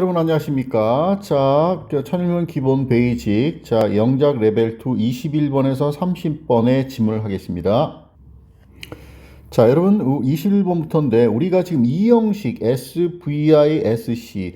여러분 안녕하십니까? 자, 천일문 기본 베이직. 자, 영작 레벨 2 21번에서 30번의 질문을 하겠습니다. 자, 여러분 21번부터인데 우리가 지금 이 형식 SVISC SC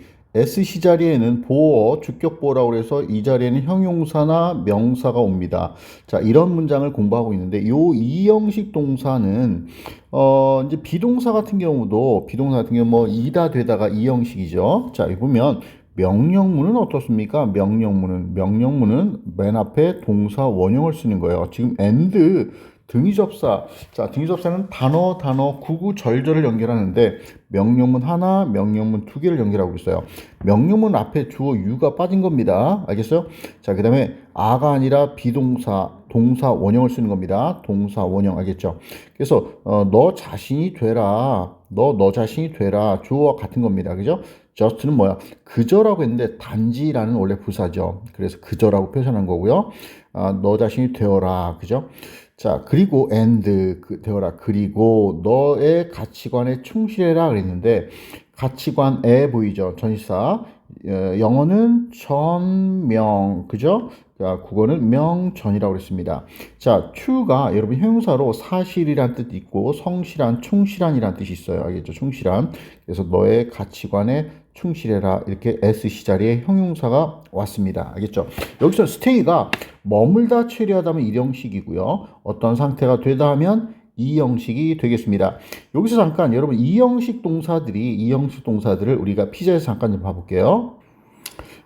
자리에는 보어, 주격보라고 해서 이 자리에는 형용사나 명사가 옵니다. 자, 이런 문장을 공부하고 있는데 요 이 형식 동사는 어, 이제 비동사 같은 경우도 비동사 같은 경우 뭐 이다 되다가 이 형식이죠. 자, 여기 보면 명령문은 어떻습니까? 명령문은 명령문은 맨 앞에 동사 원형을 쓰는 거예요. 지금 and 등위 접사. 자, 등위 접사는 단어, 단어, 구구, 절절을 연결하는데 명령문 하나, 명령문 두 개를 연결하고 있어요. 명령문 앞에 주어 유가 빠진 겁니다. 알겠어요? 자, 그 다음에 아가 아니라 비동사, 동사 원형을 쓰는 겁니다. 동사 원형 알겠죠? 그래서 어, 너 자신이 되라. 너 너 자신이 되라. 주어와 같은 겁니다. 그죠? just는 뭐야? 그저라고 했는데 단지라는 원래 부사죠. 그래서 그저라고 표현한 거고요. 아, 너 자신이 되어라. 그죠? 자, 그리고 and 그, 되어라. 그리고 너의 가치관에 충실해라 그랬는데 가치관에 보이죠. 전시사. 어, 영어는 전명. 그죠? 자, 국어는 명전이라고 그랬습니다. 자, true가 여러분 형용사로 사실이란 뜻 있고 성실한, 충실한이란 뜻이 있어요. 알겠죠? 충실한. 그래서 너의 가치관에 충실해라. 이렇게 SC 자리에 형용사가 왔습니다. 알겠죠? 여기서 stay가 머물다 체류하다면 이 형식이고요. 어떤 상태가 되다 하면 이 형식이 되겠습니다. 여기서 잠깐 여러분 이 형식 동사들이 이 형식 동사들을 우리가 피자에서 잠깐 좀 봐볼게요.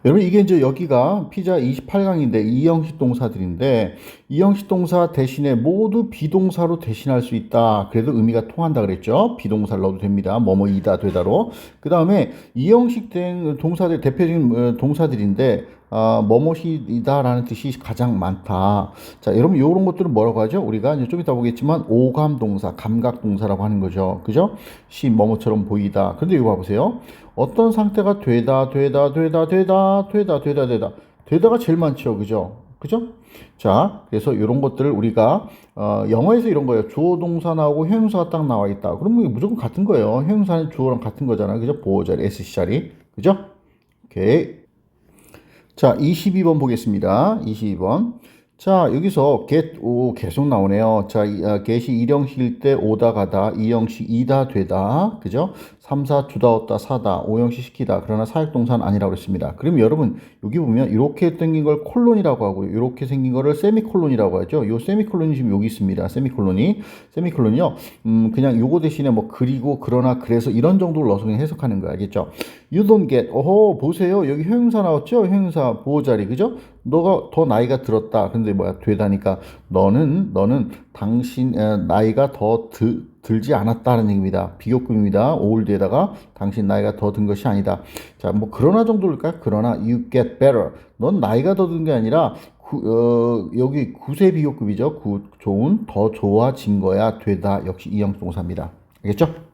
여러분 이게 이제 여기가 피자 28강인데 이 형식 동사들인데 이 형식 동사 대신에 모두 비동사로 대신할 수 있다. 그래도 의미가 통한다 그랬죠. 비동사를 넣어도 됩니다. 뭐뭐이다 되다로. 그 다음에 이 형식 된 동사들 대표적인 동사들인데 아, 뭐뭐이다라는 뜻이 가장 많다. 자, 여러분 이런 것들은 뭐라고 하죠? 우리가 이제 좀 이따 보겠지만 오감 동사, 감각 동사라고 하는 거죠. 그죠? 시 뭐뭐처럼 보이다. 근데 이거 봐보세요. 어떤 상태가 되다, 되다, 되다, 되다, 되다, 되다, 되다. 되다가 제일 많죠. 그죠? 그죠? 자, 그래서 이런 것들을 우리가 어, 영어에서 이런 거예요. 주어 동사 나오고 형용사가 딱 나와 있다. 그러면 무조건 같은 거예요. 형용사는 주어랑 같은 거잖아요. 그죠? 보호 자리, SC 자리. 그죠? 오케이. 자, 22번 보겠습니다. 22번. 자, 여기서 get, 오, 계속 나오네요. 자, 아, get이 일형식일 때 오다 가다, 이형식 이다 되다, 그죠? 3, 4 주다 얻다 사다, 오형식 시키다. 그러나 사역동사는 아니라고 했습니다. 그럼 여러분, 여기 보면 이렇게 생긴 걸 콜론이라고 하고요. 이렇게 생긴 거를 세미콜론이라고 하죠. 요 세미콜론이 지금 여기 있습니다. 세미콜론이. 세미콜론이요. 음, 그냥 요거 대신에 뭐 그리고, 그러나, 그래서 이런 정도를 넣어서 그냥 해석하는 거 알겠죠? You don't get. 어허, 보세요. 여기 형용사 나왔죠? 형용사 보호자리, 그죠? 너가 더 나이가 들었다. 근데 뭐야, 되다니까. 너는, 너는 당신, 에, 나이가 더 드, 들지 않았다는 얘기입니다. 비교급입니다. 올드에다가 당신 나이가 더 든 것이 아니다. 자, 뭐, 그러나 정도일까요? 그러나, you get better. 넌 나이가 더 든 게 아니라, 구, 어, 여기 구세 비교급이죠. 구, 좋은, 더 좋아진 거야. 되다. 역시 이형 동사입니다. 알겠죠?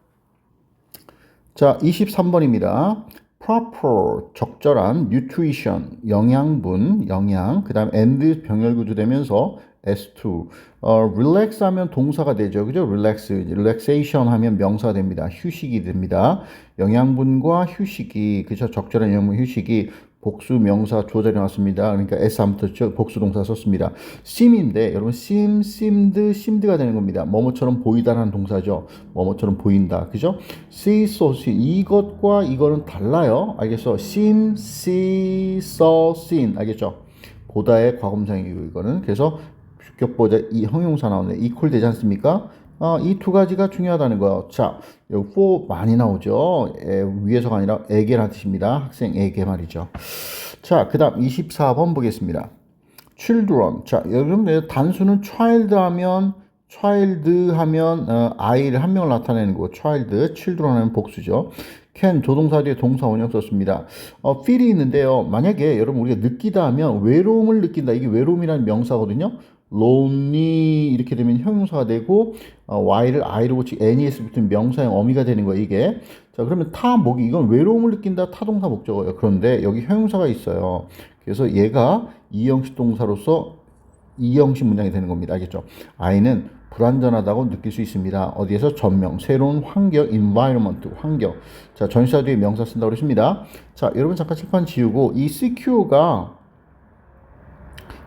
자, 23번입니다. proper 적절한 nutrition 영양분 영양 그다음 and 병렬 구조 되면서 S2 어, relax 하면 동사가 되죠 그죠 relax relaxation 하면 명사가 됩니다 휴식이 됩니다 영양분과 휴식이 그죠 적절한 영양분 휴식이 복수 명사 조절이 나왔습니다. 그러니까 S3부터 복수 동사 썼습니다. seem인데 여러분 seem, seemed, seemed가 되는 겁니다. 뭐뭐처럼 보이다라는 동사죠. 뭐뭐처럼 보인다. 그죠? see, saw, see. 이것과 이거는 달라요. 알겠어? seem, see, saw, seen. 알겠죠? 보다의 과거문상이고 이거는. 그래서 주격보자 이 형용사 나오네. 이퀄 되지 않습니까? 어, 이두 가지가 중요하다는 거예요. 자, 여기 for 많이 나오죠. 에, 위에서가 아니라 에게라는 뜻입니다. 학생에게 말이죠. 자, 그 다음 24번 보겠습니다. children. 자, 여러분, 단수는 child 하면, child 하면, 어, 아이를 한 명을 나타내는 거고, child, children 하면 복수죠. can 조동사 뒤에 동사 원형 썼습니다. 어, feel이 있는데요. 만약에 여러분 우리가 느끼다 하면 외로움을 느낀다. 이게 외로움이라는 명사거든요. Lonely 이렇게 되면 형용사가 되고 어, y를 i로 고치 nes 붙은 명사형 어미가 되는 거예요 이게. 자 그러면 타 목이 이건 외로움을 느낀다 타동사 목적어예요. 그런데 여기 형용사가 있어요. 그래서 얘가 이형식 동사로서 이형식 문장이 되는 겁니다. 알겠죠? i는 불안전하다고 느낄 수 있습니다. 어디에서? 전명, 새로운 환경, environment, 환경. 자, 전시사 뒤에 명사 쓴다고 그랬습니다. 자, 여러분 잠깐 칠판 지우고 이 secure가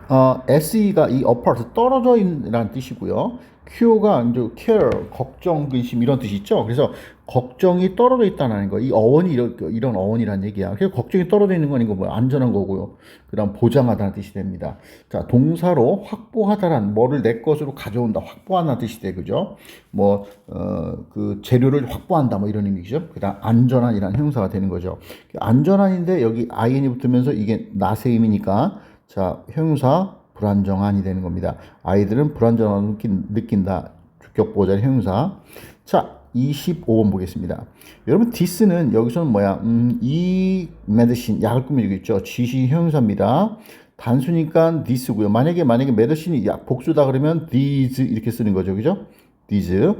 어, SE가 이 apart 떨어져 있는 뜻이고요. Q가 이제 care 걱정 근심 이런 뜻이 있죠. 그래서 걱정이 떨어져 있다는 거. 이 어원이 이런, 이런 어원이란 얘기야. 그래서 걱정이 떨어져 있는 건 이거 뭐 안전한 거고요. 그다음 보장하다는 뜻이 됩니다. 자 동사로 확보하다란 뭐를 내 것으로 가져온다, 확보한다는 뜻이 돼, 그죠? 뭐 어 그 재료를 확보한다, 뭐 이런 의미죠. 그다음 안전한이라는 형사가 되는 거죠. 안전한인데 여기 ing이 붙으면서 이게 나의 의미니까 자 형용사 불안정한이 되는 겁니다. 아이들은 불안정함을 느낀, 느낀다. 주격 보호자의 형용사. 자, 25번 보겠습니다. 여러분, this는 여기서는 뭐야? 음, 이 medicine, 약을 꾸미고 있죠. 지시 형용사입니다. 단수니까 this고요. 만약에, 만약에 medicine이 약, 복수다 그러면 these 이렇게 쓰는 거죠. 그죠? these.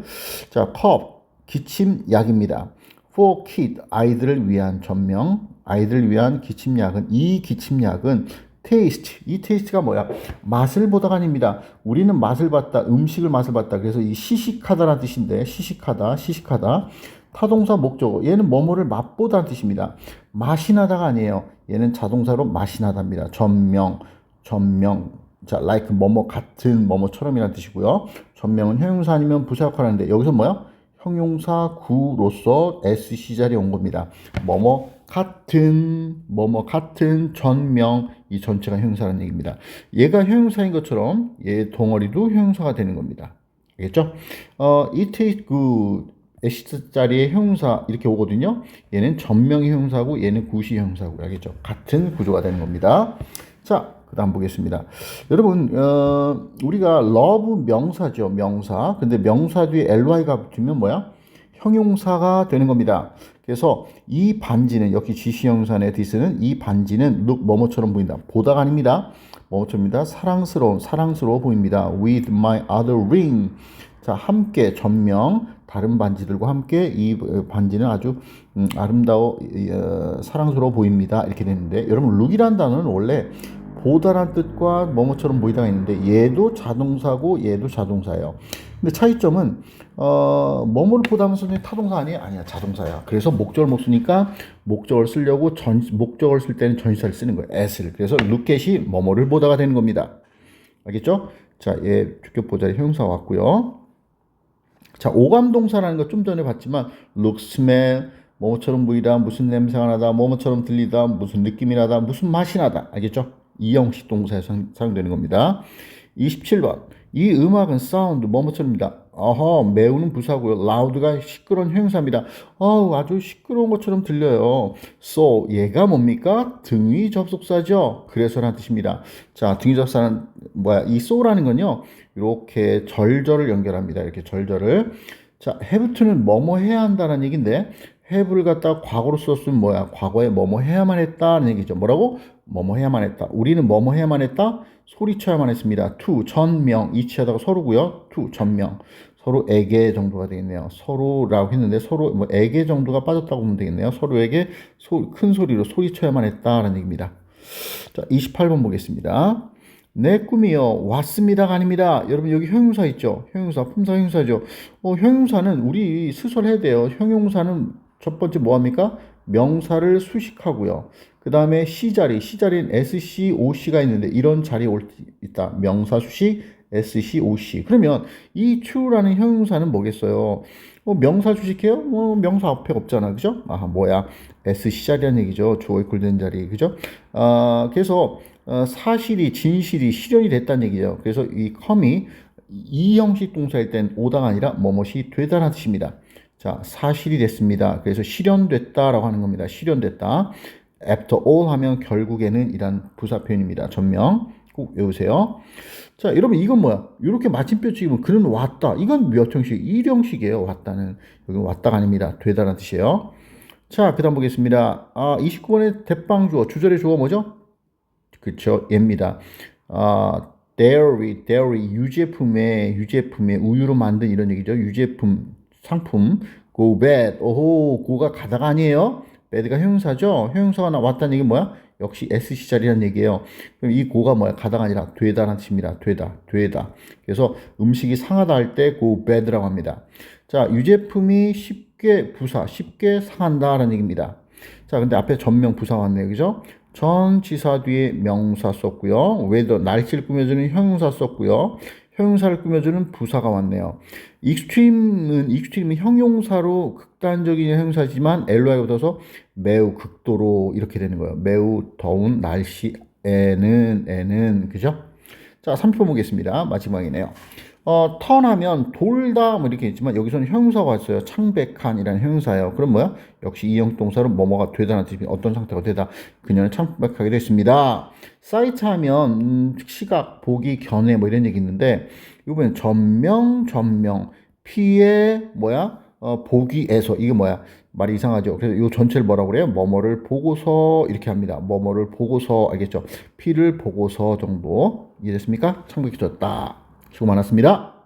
자, cough, 기침 약입니다. for kid, 아이들을 위한 전명, 아이들을 위한 기침약은, 이 기침약은 테이스트. 이 테이스트가 뭐야? 맛을 보다가 아닙니다. 우리는 맛을 봤다. 음식을 맛을 봤다. 그래서 이 시식하다라는 뜻인데 시식하다, 시식하다. 타동사 목적어. 얘는 뭐뭐를 맛보다는 뜻입니다. 맛이 나다가 아니에요. 얘는 자동사로 맛이 나답니다. 전명, 전명. 자, like 뭐뭐 같은 뭐뭐처럼이라는 뜻이고요. 전명은 형용사 아니면 부사 역할을 하는데 여기서 뭐야? 형용사 구로서 SC 자리에 온 겁니다. 뭐뭐 같은 뭐뭐 같은 전명 이 전체가 형용사라는 얘기입니다. 얘가 형용사인 것처럼 얘 덩어리도 형용사가 되는 겁니다. 알겠죠? 어, it is good S 자리에 형용사 이렇게 오거든요. 얘는 전명이 형용사고 얘는 구시 형용사고 알겠죠? 같은 구조가 되는 겁니다. 자, 그다음 보겠습니다. 여러분, 어, 우리가 love 명사죠, 명사. 근데 명사 뒤에 ly가 붙으면 뭐야? 형용사가 되는 겁니다. 그래서 이 반지는 역시 지시형사의 디스는 이 반지는 look 뭐뭐처럼 보인다. 보다가 아닙니다. 뭐뭐처럼입니다. 사랑스러운 사랑스러워 보입니다. With my other ring. 자, 함께 전명 다른 반지들과 함께 이 반지는 아주 음, 아름다워 어, 사랑스러워 보입니다. 이렇게 되는데 여러분 look이란 단어는 원래 보다란 뜻과 뭐뭐처럼 보이다가 있는데 얘도 자동사고 얘도 자동사예요. 근데 차이점은 어 뭐뭐를 보다면서 타동사 아니야? 아니야 자동사야. 그래서 목적을 못 쓰니까 목적을 쓰려고 전 목적을 쓸 때는 전시사를 쓰는 거예요. as를. 그래서 lookat이 뭐뭐를 보다가 되는 겁니다. 알겠죠? 자, 얘 주격 보자에 형용사 왔고요. 자, 오감동사라는 거 좀 전에 봤지만 look, smell, 뭐뭐처럼 보이다, 무슨 냄새가 나다, 뭐뭐처럼 들리다, 무슨 느낌이 나다, 무슨 맛이 나다. 알겠죠? 이 형식 동사에 사용되는 겁니다. 27번. 이 음악은 사운드 뭐뭐처럼입니다. 어허 매우는 부사고요. loud가 시끄러운 형용사입니다. 어우 아주 시끄러운 것처럼 들려요. so 얘가 뭡니까? 등위 접속사죠. 그래서라는 뜻입니다. 자 등위 접속사는 뭐야? 이 so라는 건요. 이렇게 절절을 연결합니다. 이렇게 절절을. 자 have to는 뭐뭐 해야 한다는 얘기인데 have를 갖다 과거로 썼으면 뭐야? 과거에 뭐뭐 해야만 했다는 얘기죠. 뭐라고? 뭐뭐 해야만 했다. 우리는 뭐뭐 해야만 했다? 소리쳐야만 했습니다. to 전명 이치하다가 서로고요. to 전명 서로에게 정도가 되겠네요. 서로라고 했는데 서로 뭐 에게 정도가 빠졌다고 보면 되겠네요. 서로에게 소, 큰 소리로 소리쳐야만 했다라는 얘기입니다. 자, 28번 보겠습니다. 내 꿈이요 왔습니다가 아닙니다. 여러분 여기 형용사 있죠? 형용사 품사 형용사죠. 어, 형용사는 우리 스설해야 돼요. 형용사는 첫 번째 뭐 합니까? 명사를 수식하고요. 그 다음에 C자리, C자리는 SC, OC가 있는데 이런 자리에 올 있다. 명사 수식, SC, OC. 그러면 이 to라는 형용사는 뭐겠어요? 뭐 명사 수식해요? 뭐 명사 앞에 없잖아. 그죠? 아, 뭐야. SC 자리란 얘기죠. 주어 이퀄된 자리. 그죠? 아, 그래서 어, 사실이, 진실이 실현이 됐다는 얘기죠. 그래서 이 com이 이 형식 동사일 땐 오다가 아니라 뭐뭇이 되다라는 뜻입니다. 자, 사실이 됐습니다. 그래서 실현됐다라고 하는 겁니다. 실현됐다. after all 하면 결국에는 이란 부사 표현입니다. 전명 꼭 외우세요. 자, 여러분 이건 뭐야? 이렇게 마침표 찍으면 그는 왔다. 이건 몇 형식? 일형식이에요. 왔다는. 여기 왔다가 아닙니다. 되다라는 뜻이에요. 자, 그 다음 보겠습니다. 아, 29번의 대빵 주어. 주절의 주어 뭐죠? 그쵸. 얘입니다. 아, dairy, dairy, 유제품의, 유제품의 우유로 만든 이런 얘기죠. 유제품, 상품. go bad. 오호, go가 가다가 아니에요. bad가 형용사죠. 형용사가 나 왔다는 얘기 뭐야? 역시 SC 자리라는 얘기예요. 그럼 이 고가 뭐야? 가다가 아니라 되다라는 뜻입니다. 되다, 되다. 그래서 음식이 상하다 할 때 go bad라고 합니다. 자, 유제품이 쉽게 부사, 쉽게 상한다라는 얘기입니다. 자, 근데 앞에 전명 부사 왔네요. 그죠? 전 지사 뒤에 명사 썼고요. 웨더 날씨를 꾸며주는 형용사 썼고요. 형용사를 꾸며주는 부사가 왔네요. 익스트림은 익스트림은 형용사로 극단적인 형용사지만 LOI 붙어서 매우 극도로 이렇게 되는 거예요. 매우 더운 날씨에는 에는 그죠? 자, 30번 보겠습니다. 마지막이네요. 어, 턴하면 돌다 뭐 이렇게 있지만 여기서는 형용사가 왔어요. 창백한이라는 형용사예요. 그럼 뭐야? 역시 이형동사로 뭐뭐가 되다는 뜻이 어떤 상태가 되다. 그녀는 창백하게 됐습니다. 사이트 하면 음, 시각, 보기, 견해 뭐 이런 얘기 있는데 이번엔 전명, 전명, 피해 뭐야? 어, 보기에서 이게 뭐야? 말이 이상하죠. 그래서 이 전체를 뭐라고 그래요? 뭐뭐를 보고서 이렇게 합니다. 뭐뭐를 보고서 알겠죠? 피를 보고서 정도 이해됐습니까? 창백해졌다. 수고 많았습니다.